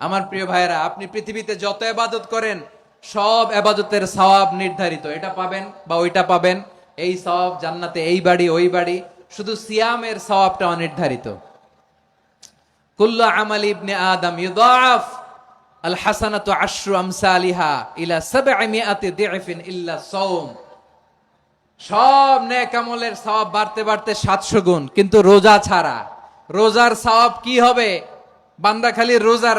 আমার প্রিয় ভাইয়েরা, আপনি পৃথিবীতে যত এবাদত করেন, সব এবাদতের সওয়াব নির্ধারিত। এটা পাবেন বা ওইটা পাবেন। এই সওয়াব জান্নাতে, এই বাড়ি, ওই বাড়ি। শুধু সিয়ামের সওয়াবটা অনির্ধারিত। কুল্লু আল ইলা সব বাড়তে বাড়তে 700 গুণ। কিন্তু রোজা ছাড়া। রোজার সওয়াব কি হবে? বান্দা খালি রোজা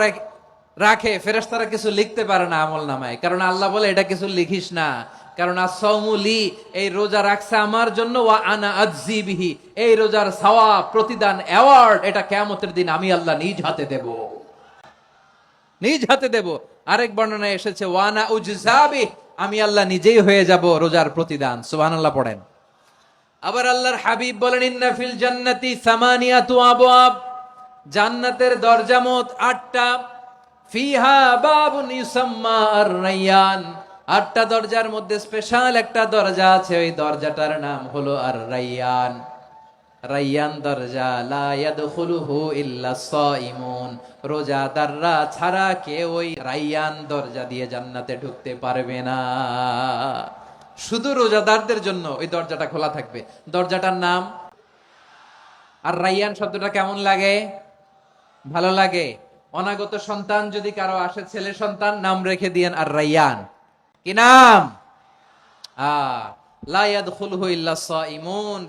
রাখ- ফেরেশতারা কিছু লিখতে পারে না আমল নামায়। কারণ আল্লাহ বলে, এটা কিছু লিখিস না। কারণ আসৌমুলি এই রোজা রাখছে আমার জন্য, ওয়া আনা আজ্জি বিহি। এই রোজার সওয়াব, প্রতিদান অ্যাওয়ার্ড এটা কেয়ামতের দিন আমি আল্লাহ নিজ হাতে দেব। নিজ হাতে দেব। আরেক বর্ণনায় এসেছে ওয়ানা উজজাবি আমি আল্লাহ নিজেই হয়ে যাব রোজার প্রতিদান। সুবহানাল্লাহ পড়েন। আবার আল্লাহর হাবিব বলেন, ইন্না ফিল জান্নাতি সামানিয়াতু আবওয়াব। জান্নাতের দরজা মোট আটটা। ফিহা বাবুন ইউসাম্মা আর রাইয়ান আটটা দরজার মধ্যে স্পেশাল একটা দরজা আছে, ওই দরজাটার নাম হলো আর রাইয়ান রাইয়ান দরজা, লা ইয়াদখুলুহু ইল্লা সাইমুন রোজাদাররা ছাড়া কেউ ওই রাইয়ান দরজা দিয়ে জান্নাতে ঢুকতে পারবে না। শুধু রোজাদারদের জন্য ওই দরজাটা খোলা থাকবে। দরজাটার নাম আর রাইয়ান শব্দটা কেমন লাগে? ভালো লাগে? অনাগত সন্তান যদি কারও আসে, ছেলে সন্তান, নাম রেখে দিয়েন আর রাইয়ান। কি নাম?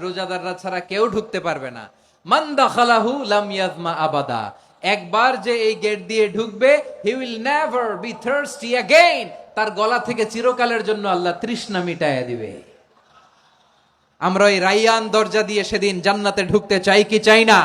রোজাদাররা ছাড়া কেউ ঢুকতে পারবে না। মান্দাখালাহু লাম ইয়াজমা আবাদা। একবার যে এই গেট দিয়ে ঢুকবে he will never be thirsty again তার গলা থেকে চিরকালের জন্য আল্লাহ তৃষ্ণা মিটাইয়া দিবে। আমরা ওই রাইয়ান দরজা দিয়ে সেদিন জান্নাতে ঢুকতে চাই কি চাই না?